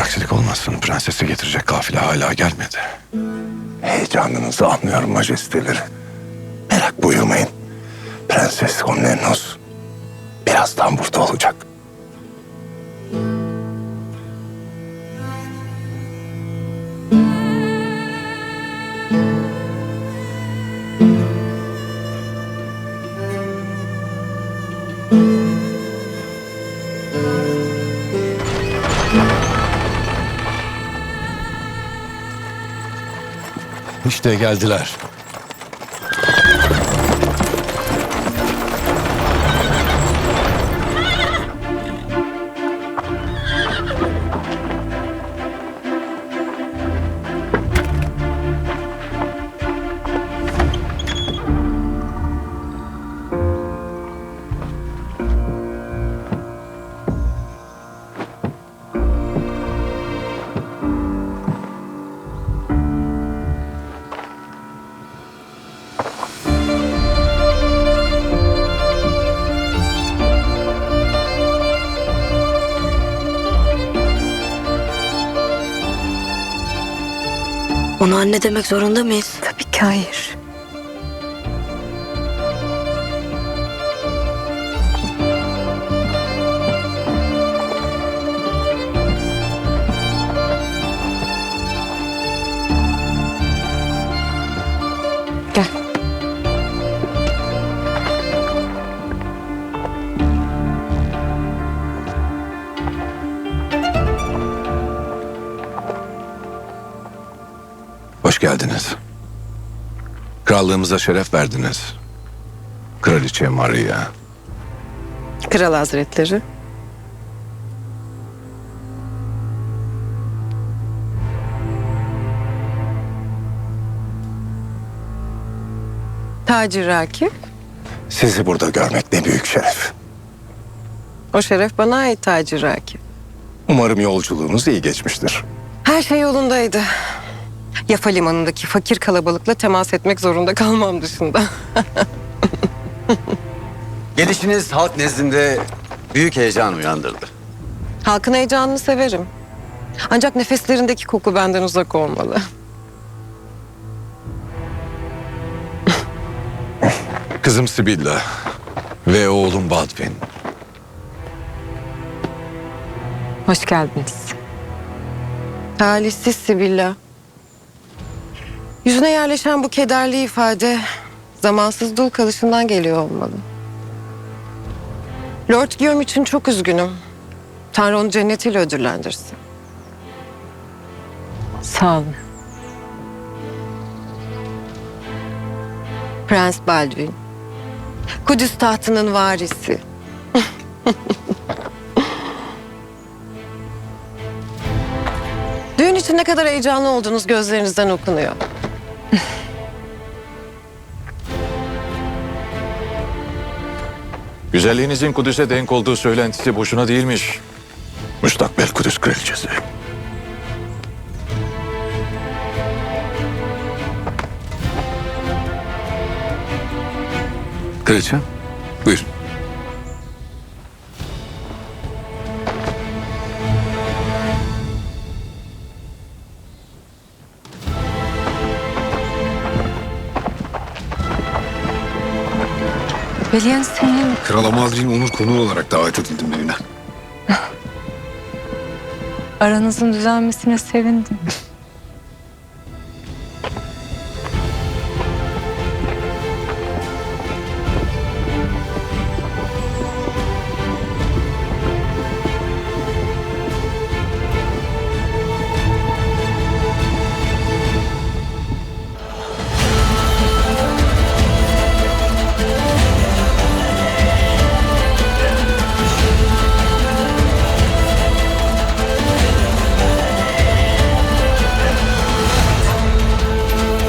aksilik olmasın. Prensesi getirecek kafile hala gelmedi. Heyecanınızı anlıyorum majesteleri. Merak buyurmayın. Prenses Komnenos birazdan burada olacak. İşte geldiler. Ona anne demek zorunda mıyız? Tabii ki hayır. Hoş geldiniz. Krallığımıza şeref verdiniz. Kraliçe Maria. Kral Hazretleri. Taci Rakip. Sizi burada görmek ne büyük şeref. O şeref bana ait Taci Rakip. Umarım yolculuğunuz iyi geçmiştir. Her şey yolundaydı. Yafa limanındaki fakir kalabalıkla temas etmek zorunda kalmam dışında. Gelişiniz halk nezdinde büyük heyecan uyandırdı. Halkın heyecanını severim. Ancak nefeslerindeki koku benden uzak olmalı. Kızım Sibilla ve oğlum Baldwin. Hoş geldiniz. Talihsiz Sibilla. Yüzüne yerleşen bu kederli ifade zamansız dul kalışından geliyor olmalı. Lord Guillaume için çok üzgünüm. Tanrı onu cennetiyle ödüllendirsin. Sağ olun. Prens Baldwin. Kudüs tahtının varisi. Düğün için ne kadar heyecanlı olduğunuz gözlerinizden okunuyor. Güzelliğinizin Kudüs'e denk olduğu söylentisi boşuna değilmiş. Müstakbel Kudüs Kraliçesi. Kraliçe, buyurun. Veliaht senin Kral Amaldrin onur konuğu olarak davet edildim evine. aranızın düzelmesine sevindim.